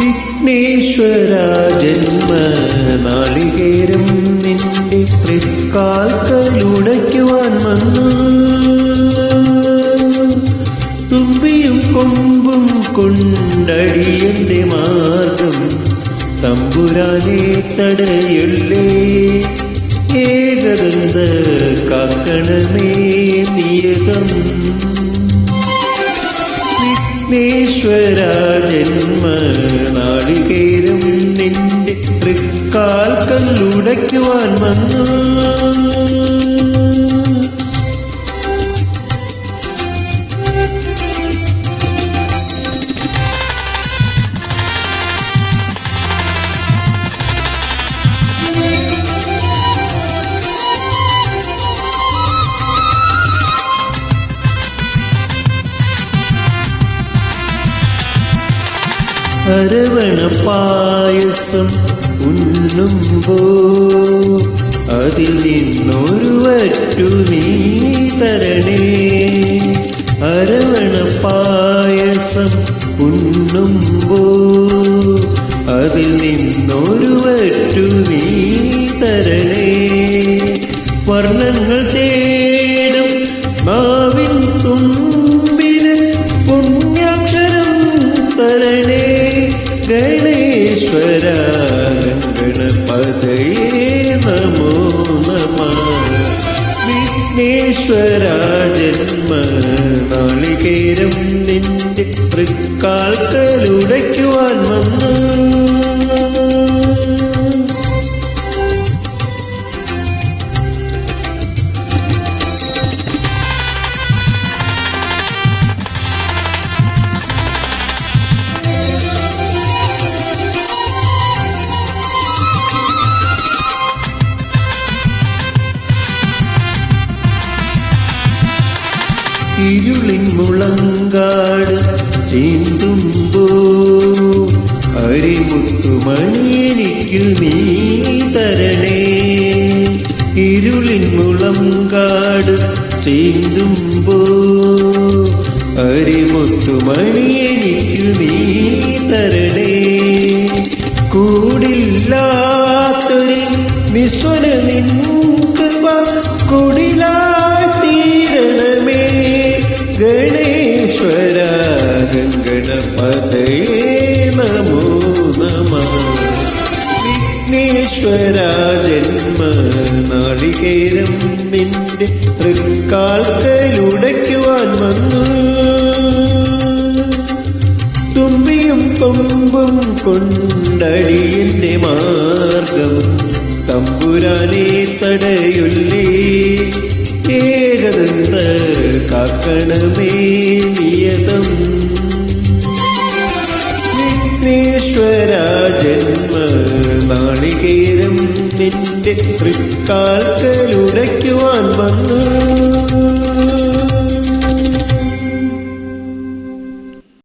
വിഘ്നേശ്വര ജന്മ നാളികേരം തുമ്പിയും കൊമ്പും കൊണ്ടടിയന്റെ മാർഗം. തമ്പുരാനെ തടയുള്ളേ ഏകദന്ത കാക്കണമേ നിയതം. വിഘ്നേശ്വര ജന്മ നാളികേരം നിന്റെ തൃക്കാൽ കല്ലുടയ്ക്കുവാൻ വന്നു. അരവണ പായസം ഉണ്ണുമ്പോ അതിൽ നിന്നൊരു വറ്റു നീ തരണേ. അരവണ പായസം ഉണ്ണുമ്പോ അതിൽ നിന്നൊരു വറ്റു നീ തരണേ. വർണങ്ങൾ തേടും നാവിൻ തുമ്പിന് പുണ്യാക്ഷരം തരണേ. ഗണേശ്വര ഗണപതയേ നമോ. നിന്റെ തൃക്കാൽക്കലുടയ്ക്കുവാൻ വന്നു ഇരുളിൻ മുളങ്കാട് ചീന്തുമ്പോ. അരിമുത്തുമണി എനിക്കു നീ തരണേ. ഇരുളിൻ മുളങ്കാട് ചീന്തുമ്പോ. അരിമുത്തുമണി എനിക്കു നീ തരണേ. കൂടില്ലാത്തൊരു നിസ്വന നിൻകൃപ വിഘ്നേശ്വര ജന്മ നാളികേരം നിന്റെ തൃക്കാൽക്കലുടയ്ക്കുവാൻ വന്നു. തുമ്പിയും പമ്പും കൊണ്ടടിയന്റെ മാർഗം തമ്പുരാനെ തടയുള്ളേ ഏകദന്ത കാക്കണമേ നിയതം. വിഘ്നേശ്വര ജന്മ നാളികേരം നിന്റെ തൃക്കാൽക്കലുടയ്ക്കുവാൻ വന്നു.